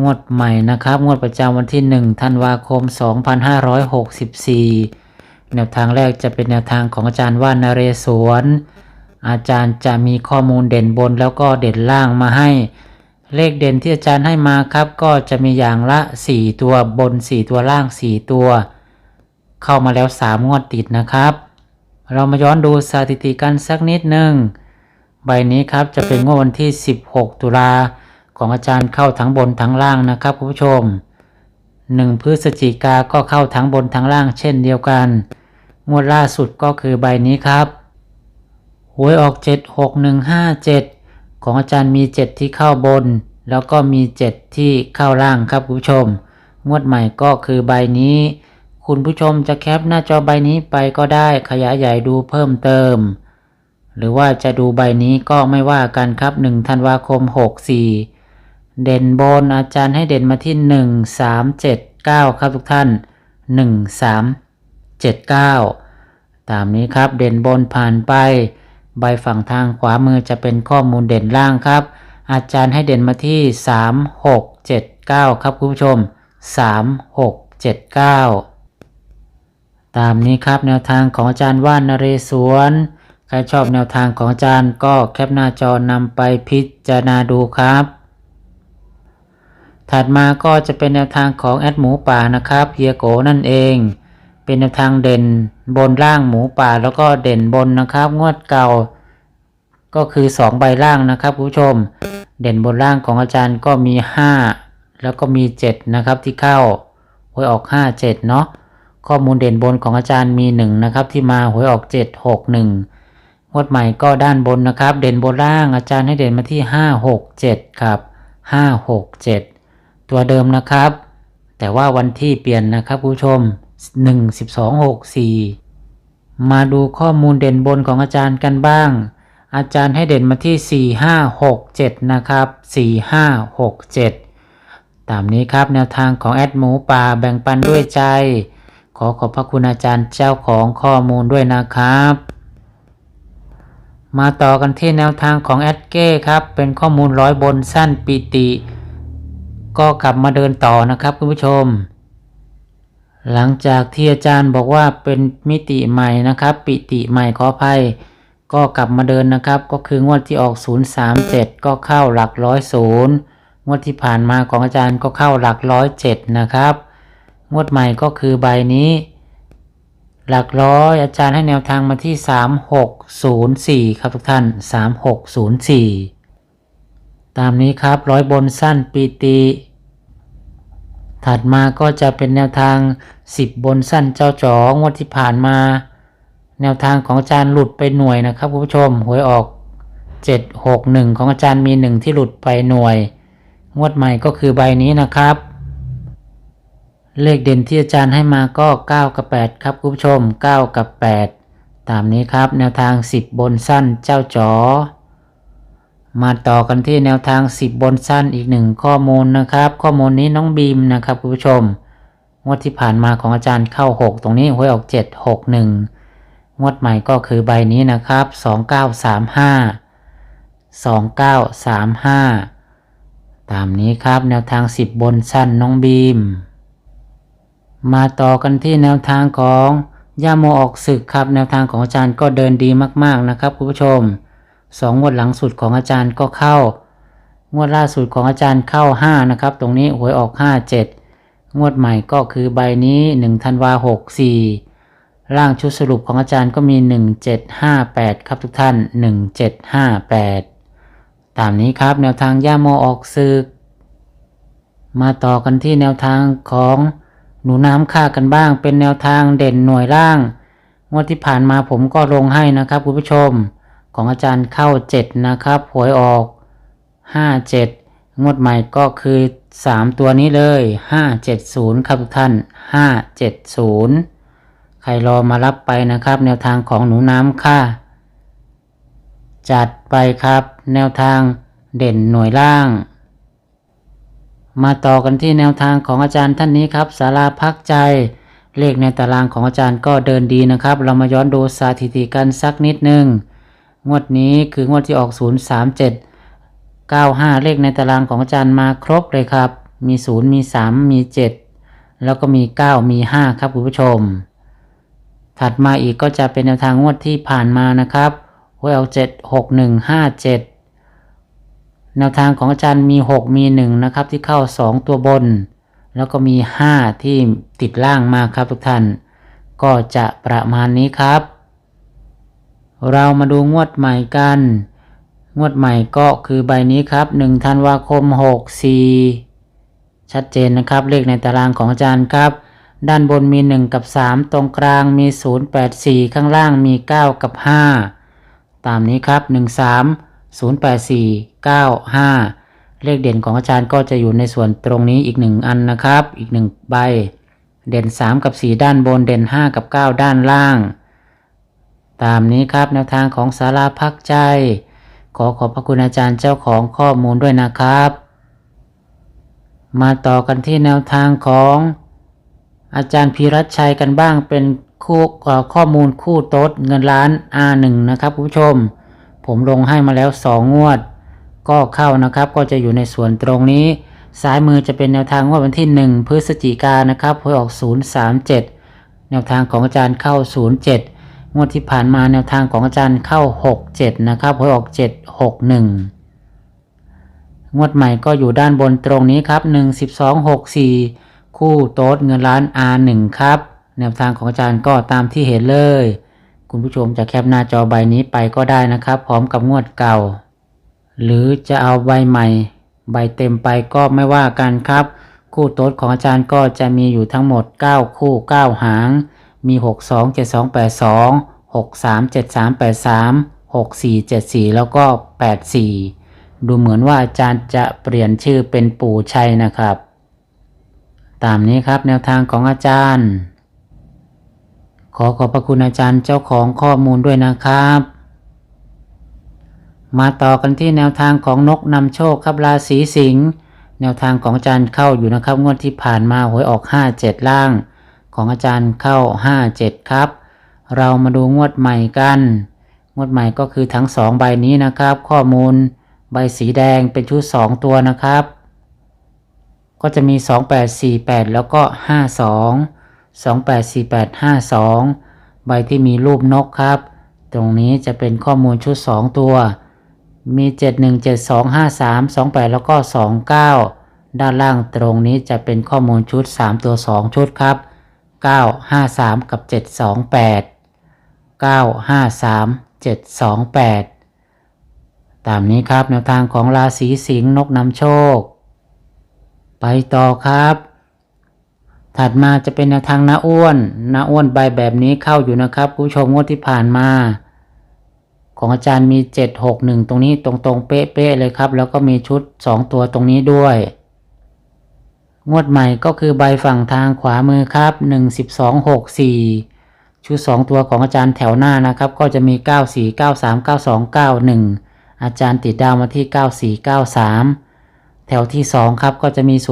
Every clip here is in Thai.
งวดใหม่นะครับ งวดประจำวันที่1ธันวาคม 2564 แนวทางแรกจะเป็นแนวทางของอาจารย์ว่านนเรศวร อาจารย์จะมีข้อมูลเด่นบนแล้วก็เด่นล่างมาให้ เลขเด่นที่อาจารย์ให้มาครับ ก็จะมีอย่างละ 4 ตัวบน 4 ตัวล่าง 4 ตัว เข้ามาแล้ว 3 งวดติดนะครับ เรามาย้อนดูสถิติกันสักนิดหนึ่งใบนี้ครับจะเป็นงวดวันที่ 16 ตุลา ของอาจารย์เข้าทั้งบนทั้งล่างนะครับคุณผู้ชม 1 พฤศจิกาก็เข้าทั้งบนทั้งล่างเช่นเดียวกัน งวดล่าสุดก็คือใบนี้ครับหวยออก 76157 ของอาจารย์มี 7 ที่เข้าบน แล้วก็มี 7 ที่เข้าล่างครับคุณผู้ชม งวดใหม่ก็คือใบนี้ คุณผู้ชมจะแคปหน้าจอใบนี้ไปก็ได้ขยายใหญ่ดูเพิ่มเติม หรือว่าจะดูใบนี้ก็ไม่ว่ากันครับ 1 ธันวาคม 64 เด่นบนอาจารย์ให้เด่นมาที่1 3 7 9ครับทุกท่าน1 3 7 9ตามนี้ครับเด่นบนผ่านไป ใบฝั่งทางขวามือจะเป็นข้อมูลเด่นล่างครับ อาจารย์ให้เด่นมาที่3 6 7 9ครับคุณผู้ชม3 6 7 9ตามนี้ครับแนวทางของอาจารย์ว่านนเรศวรใครชอบแนวทางของอาจารย์ก็แคปหน้าจอนำไปพิจารณาดูครับ ถัดมาก็จะเป็นแนวทางของแอดหมูป่านะครับเฮียโกนั่นเอง เป็นแนวทางเด่นบนล่างหมูป่าแล้วก็เด่นบนนะครับ งวดเก่า ก็คือ 2 ใบล่างนะครับคุณผู้ชม เด่นบนล่างของอาจารย์ก็มี 5 แล้วก็มี 7 นะครับที่เข้าหวยออก 5 7 เนาะข้อมูลเด่นบนของอาจารย์มี 1 นะครับ ที่มาหวยออก 7 6 1งวดใหม่ก็ด้านบนนะครับ เด่นบนล่างอาจารย์ให้เด่นมาที่ 5 6 7 ครับ 5 6 7 ตัวเดิมนะครับ แต่ว่าวันที่เปลี่ยนนะครับผู้ชม 1 12 6 4 มาดูข้อมูลเด่นบนของอาจารย์กันบ้าง อาจารย์ให้เด่นมาที่ 4 5 6 7 นะครับ 4 5 6 7 ตามนี้ครับแนวทางของแอดหมูป่าแบ่งปันด้วยใจ ขอขอบพระคุณอาจารย์เจ้าของข้อมูลด้วยนะครับมาต่อกันที่แนวทางของแอดเก้ครับ เป็นข้อมูลร้อยบนสั้นปิติ ก็กลับมาเดินต่อนะครับคุณผู้ชม หลังจากที่อาจารย์บอกว่าเป็นมิติใหม่นะครับ ปิติใหม่ขออภัย ก็กลับมาเดินนะครับ ก็คืองวดที่ออก 037 ก็เข้าหลักร้อยศูนย์งวดที่ผ่านมาของอาจารย์ก็เข้าหลักร้อยเจ็ดนะครับ งวดใหม่ก็คือใบนี้ หลักร้อยอาจารย์ให้แนวทางมาที่ 3604 ครับทุกท่าน 3604ตามนี้ครับร้อยบนสั้นปีติ ถัดมาก็จะเป็นแนวทาง 10 บนสั้นเจ้าจ๋องวดที่ผ่านมา แนวทางของอาจารย์หลุดไปหน่วยนะครับคุณผู้ชมหวยออก 761 ของอาจารย์มี 1 ที่หลุดไปหน่วย งวดใหม่ก็คือใบนี้นะครับ เลขเด่นที่อาจารย์ให้มาก็ 9 กับ 8 ครับคุณผู้ชม 9 กับ 8 ตามนี้ครับแนวทาง 10 บนสั้นเจ้าจ๋อ มาต่อกันที่แนวทาง 10 บนสั้นอีกหนึ่งข้อมูลนะครับ ข้อมูลนี้น้องบีมนะครับคุณผู้ชม งวดที่ผ่านมาของอาจารย์เข้า 6 ตรงนี้หวยออก 7 6 1 งวดใหม่ก็คือใบนี้นะครับ 2935 2935 ตามนี้ครับแนวทาง 10 บนสั้นน้องบีม มาต่อกันที่แนวทางของย่าโมออกศึกครับ แนวทางของอาจารย์ก็เดินดีมากๆนะครับคุณผู้ชม สองงวดหลังสุดของอาจารย์ก็เข้า งวดล่าสุดของอาจารย์เข้า 5 นะครับ ตรงนี้หวยออก 5 7 งวดใหม่ก็คือใบนี้1ธันวา64 ร่างชุดสรุปของอาจารย์ก็มี 1758 ครับทุกท่าน 1758 ตามนี้ครับแนวทางย่าโมออกศึก มาต่อกันที่แนวทางของหนูน้ำค่ากันบ้าง เป็นแนวทางเด่นหน่วยล่าง งวดที่ผ่านมาผมก็ลงให้นะครับคุณผู้ชม ของอาจารย์เข้า 7 นะครับหวยออก 57 งวดใหม่ก็คือ 3 ตัวนี้เลย 570 ครับทุกท่าน 570 ใครรอมารับไปนะครับ แนวทางของหนูน้ำค่ะ จัดไปครับ แนวทางเด่นหน่วยล่าง มาต่อกันที่แนวทางของอาจารย์ท่านนี้ครับสาราพักใจเลขในตารางของอาจารย์ก็เดินดีนะครับ เรามาย้อนดูสถิติกันสักนิดหนึ่ง งวดนี้คืองวดที่ออก 037 95 เลขในตารางของอาจารย์มาครบเลยครับ มี 0 มี 3 มี 7 แล้วก็มี 9 มี 5 ครับคุณผู้ชม ถัดมาอีกก็จะเป็นแนวทางงวดที่ผ่านมานะครับหวยออก7 6 1 5 7แนวทางของอาจารย์มี 6 มี 1 นะครับ ที่เข้า 2 ตัวบน แล้วก็มี 5 ที่ติดล่างมาครับทุกท่าน ก็จะประมาณนี้ครับ เรามาดูงวดใหม่กัน งวดใหม่ก็คือใบนี้ครับ1ธันวาคม 64 ชัดเจนนะครับ เลขในตารางของอาจารย์ครับ ด้านบนมี 1 กับ 3 ตรงกลางมี 084 ข้างล่างมี 9 กับ 5 ตามนี้ครับ 13 084 95 เลขเด่นของอาจารย์ก็จะอยู่ในส่วนตรงนี้อีก 1 อันนะครับ อีก 1 ใบ เด่น 3 กับ 4 ด้านบน เด่น 5 กับ 9 ด้านล่าง ตามนี้ครับแนวทางของสาราพักใจ ขอขอบพระคุณอาจารย์เจ้าของข้อมูลด้วยนะครับ มาต่อกันที่แนวทางของอาจารย์พีรัชชัยกันบ้างเป็นคู่ข้อมูลคู่โต๊ดเงินล้าน R1 นะครับผู้ชม ผมลงให้มาแล้ว 2 งวด ก็เข้านะครับ ก็จะอยู่ในส่วนตรงนี้ ซ้ายมือจะเป็นแนวทางงวดวันที่ 1 พฤศจิกายนนะครับหวยออก 037 แนวทางของอาจารย์เข้า 07 งวดที่ผ่านมาแนวทางของอาจารย์เข้า 67 นะครับหวยออก 761 งวดใหม่ก็อยู่ด้านบนตรงนี้ครับ 1 12 6 4 คู่โต๊ดเงินล้าน R1 ครับ แนวทางของอาจารย์ก็ตามที่เห็นเลย คุณผู้ชมจะแคปหน้าจอใบนี้ไปก็ได้นะครับ พร้อมกับงวดเก่า หรือจะเอาใบใหม่ ใบเต็มไปก็ไม่ว่ากันครับ คู่โต๊ดของอาจารย์ก็จะมีอยู่ทั้งหมด 9 คู่ 9 หาง มี 6 2 7 2 8 2 6 3 7 3 8 3 6 4 7 4 แล้วก็ 8 4 ดูเหมือนว่าอาจารย์จะเปลี่ยนชื่อเป็นปู่ชัยนะครับ ตามนี้ครับแนวทางของอาจารย์ ขอขอบพระคุณอาจารย์เจ้าของข้อมูลด้วยนะครับ มาต่อกันที่แนวทางของนกนำโชคครับราศีสิงห์แนวทางของอาจารย์เข้าอยู่นะครับ งวดที่ผ่านมาหวยออก 57 ล่าง ของอาจารย์เข้า 57 ครับ เรามาดูงวดใหม่กัน งวดใหม่ก็คือทั้ง 2 ใบนี้นะครับ ข้อมูลใบสีแดงเป็นชุด 2 ตัวนะครับ ก็จะมี 2848 แล้วก็ 52 2848 52 ใบที่มีรูปนกครับ ตรงนี้จะเป็นข้อมูลชุด 2 ตัว มี 717253 28 แล้วก็ 29 ด้านล่างตรงนี้จะเป็นข้อมูลชุด 3 ตัว 2 ชุดครับ 953 กับ 728 953 728 ตามนี้ครับแนวทางของราศีสิงห์นกนำโชค ไปต่อครับ ถัดมาจะเป็นแนวทางนาอ้วนนาอ้วนใบแบบนี้เข้าอยู่นะครับคุณผู้ชมงวดที่ผ่านมา ของอาจารย์มี 761 ตรงนี้ตรงๆเป๊ะๆเลยครับ แล้วก็มีชุด 2 ตัวตรงนี้ด้วย งวดใหม่ก็คือใบฝั่งทางขวามือครับ11264ชุด2ตัวของอาจารย์แถวหน้านะครับ ก็จะมี94 93 92 91อาจารย์ติดดาวมาที่9493แถวที่2ครับก็จะมี05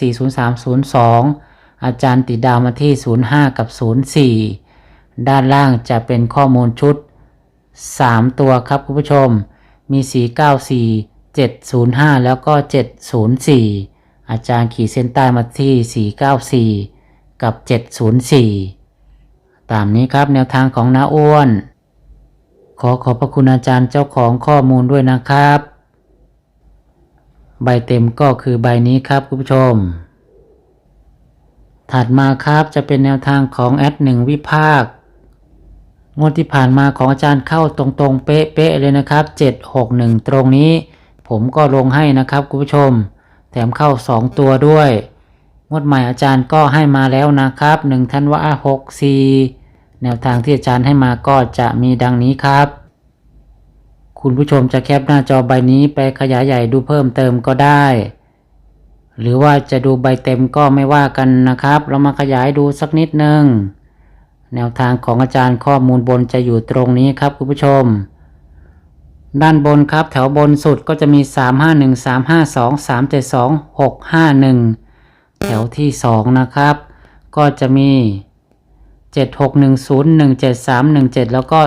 04 03 02อาจารย์ติดดาวมาที่05กับ04ด้านล่างจะเป็นข้อมูลชุด3ตัวครับคุณผู้ชม มี494 705แล้วก็704 อาจารย์ขีดเส้นใต้มาที่ 494 กับ 704 ตามนี้ครับแนวทางของน้าอ้วน ขอขอบพระคุณอาจารย์เจ้าของข้อมูลด้วยนะครับ ใบเต็มก็คือใบนี้ครับคุณผู้ชม ถัดมาครับจะเป็นแนวทางของแอดหนึ่งวิภาคงวดที่ผ่านมาของอาจารย์เข้าตรงๆ เป๊ะๆเลยนะครับ 761 ตรงนี้ ผมก็ลงให้นะครับคุณผู้ชม แถมเข้า 2 ตัวด้วย งวดใหม่อาจารย์ก็ให้มาแล้วนะครับ1ธันวาคม64แนวทางที่อาจารย์ให้มาก็จะมีดังนี้ครับ คุณผู้ชมจะแคปหน้าจอใบนี้ไปขยายใหญ่ดูเพิ่มเติมก็ได้ หรือว่าจะดูใบเต็มก็ไม่ว่ากันนะครับ เรามาขยายดูสักนิดนึง แนวทางของอาจารย์ข้อมูลบนจะอยู่ตรงนี้ครับคุณผู้ชม ด้านบนครับ แถวบนสุดก็จะมี 351 352 372 651 แถวที่ 2 นะครับ ก็จะมี 7610 17317 แล้วก็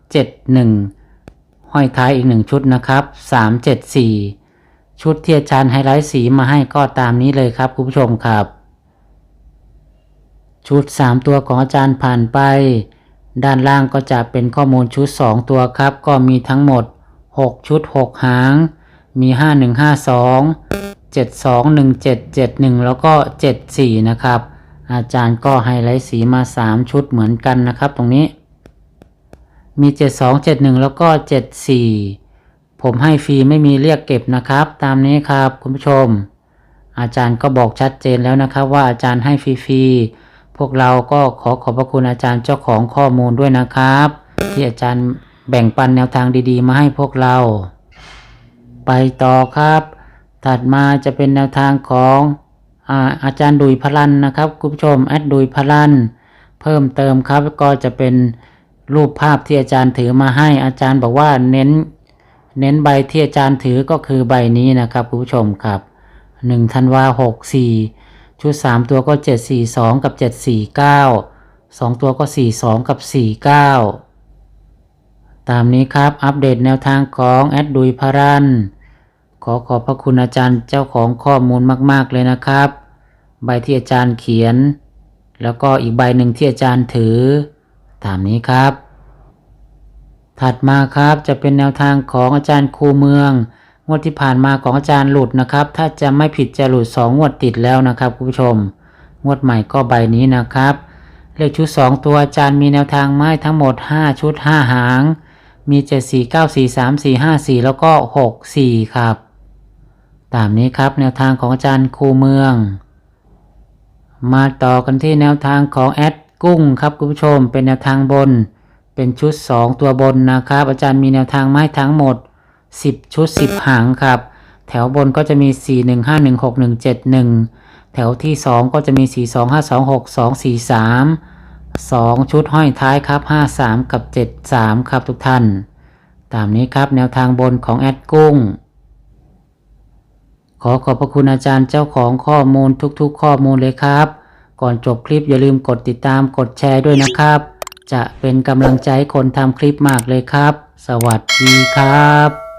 371 ห้อยท้ายอีก 1 ชุดนะครับ 374 ชุดที่อาจารย์ไฮไลท์สีมาให้ก็ตามนี้เลยครับคุณผู้ชมครับ ชุด 3 ตัวของอาจารย์ผ่านไป ด้านล่างก็จะเป็นข้อมูลชุด 2 ตัวครับ ก็มีทั้งหมด 6 ชุด 6 หาง มี 5152 721771 แล้วก็ 74 นะครับ อาจารย์ก็ไฮไลท์สีมา 3 ชุดเหมือนกันนะครับตรงนี้ มี 7271 แล้วก็ 74 ผมให้ฟรีไม่มีเรียกเก็บนะครับ ตามนี้ครับคุณผู้ชม อาจารย์ก็บอกชัดเจนแล้วนะครับว่าอาจารย์ให้ฟรีๆ พวกเราก็ขอขอบพระคุณอาจารย์เจ้าของข้อมูลด้วยนะครับ ที่อาจารย์แบ่งปันแนวทางดีๆ มาให้พวกเรา ไปต่อครับ ถัดมาจะเป็นแนวทางของอาอาจารย์ดุยพลันนะครับคุณผู้ชมแอดดุยพลันเพิ่มเติมครับก็จะเป็นรูปภาพที่อาจารย์ถือมาให้อาจารย์บอกว่าเน้น เน้นใบที่อาจารย์ถือก็คือใบนี้นะครับคุณผู้ชมครับ1ธันวา64 ชุด 3 ตัวก็ 742 กับ 749 2 ตัวก็ 42 กับ 49 ตามนี้ครับอัปเดตแนวทางของแอดดุยพารัน ขอขอบพระคุณอาจารย์เจ้าของข้อมูลมาก ๆ เลยนะครับ ใบที่อาจารย์เขียน แล้วก็อีกใบหนึ่งที่อาจารย์ถือ ตามนี้ครับ ถัดมาครับจะเป็นแนวทางของอาจารย์ครูเมือง งวดที่ผ่านมาของอาจารย์หลุดนะครับ ถ้าจะไม่ผิดจะหลุด2งวดติดแล้วนะครับคุณผู้ชม งวดใหม่ก็ใบนี้นะครับ เลขชุด 2 ตัวอาจารย์มีแนวทางไม้ทั้งหมด 5 ชุด 5 หาง มี 7 4 9 4 3 4 5 4 แล้วก็ 6 4 ครับ ตามนี้ครับแนวทางของอาจารย์ครูเมือง มาต่อกันที่แนวทางของแอดกุ้งครับคุณผู้ชมเป็นแนวทางบน เป็นชุด 2 ตัวบนนะครับ อาจารย์มีแนวทางไม้ทั้งหมด 10 ชุด 10 หางครับ แถวบนก็จะมี 4 1 5 1 6 1 7 1 แถวที่ 2 ก็จะมี 4 2 5 2 6 2 4 3 2 ชุดห้อยท้ายครับ 5 3 กับ 7 3 ครับทุกท่าน ตามนี้ครับแนวทางบนของแอดกุ้ง ขอขอบพระคุณอาจารย์เจ้าของข้อมูลทุกๆ ข้อมูลเลยครับ ก่อนจบคลิปอย่าลืมกดติดตามกดแชร์ด้วยนะครับ จะเป็นกำลังใจให้คนทำคลิปมากเลยครับ สวัสดีครับ